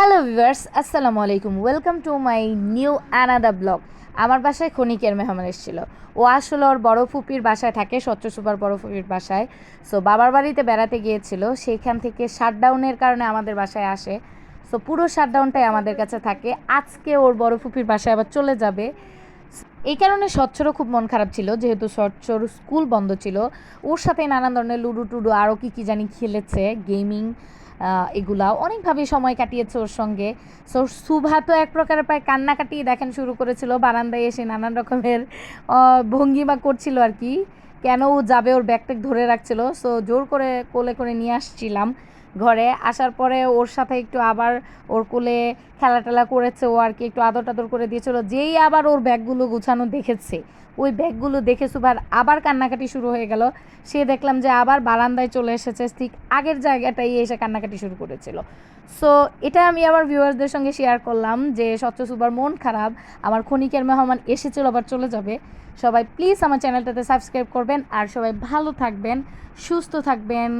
Hello viewers আসসালামু আলাইকুম welcome to my new another blog আমার বাসায় খনিকের মেহমান এসেছিল। ও আসলে ওর বড় ফুপির বাসায় থাকে, স্বচ্ছ সুপার বড় ফুপির বাসায়। সো বাবার বাড়িতে বেড়াতে গিয়েছিল। সেইখান থেকে শাটডাউনের কারণে আমাদের বাসায় আসে। সো পুরো শাটডাউনটাই আমাদের কাছে থাকে। আজকে ওর বড় ফুপির বাসায় আবার চলে যাবে। এই কারণে স্বচ্ছরও খুব মন খারাপ ছিল। যেহেতু স্বচ্ছর স্কুল বন্ধ ছিল। ওর সাথে নানান ধরনের লুডো টুডো আরও কী কী জানি খেলেছে গেমিং এগুলা অনেকভাবে সময় কাটিয়েছে ওর সঙ্গে। সো সুভা তো এক প্রকারের প্রায় কান্নাকাটি দেখেন শুরু করেছিল, বারান্দায় এসে নানান রকমের ভঙ্গিমা করছিল আর কি। কেন ও যাবে? ওর ব্যাগ ট্যাগ ধরে রাখছিল। সো জোর করে কোলে করে নিয়ে আসছিলাম ঘরে। আসার পরে ওর সাথে একটু আবার ওর কোলে খেলা টেলা করেছে। ও আর কি একটু আদর টাদর করে দিয়েছিল। যেই আবার ওর ব্যাগগুলো গুছানো দেখেছে। ওই ব্যাগগুলো দেখে সুবার আবার কান্নাকাটি শুরু হয়ে গেল। সে দেখলাম যে আবার বারান্দায় চলে এসেছে। ঠিক আগের জায়গাটাই এসে কান্নাকাটি শুরু করেছিল। সো এটা আমি আবার ভিউয়ার্সদের সঙ্গে শেয়ার করলাম যে, স্বচ্ছ সুবার মন খারাপ। আমার ক্ষণিকের মেহমান এসেছিল, আবার চলে যাবে। সবাই প্লিজ আমার চ্যানেলটাতে সাবস্ক্রাইব করবেন আর সবাই ভালো থাকবেন সুস্থ থাকবেন।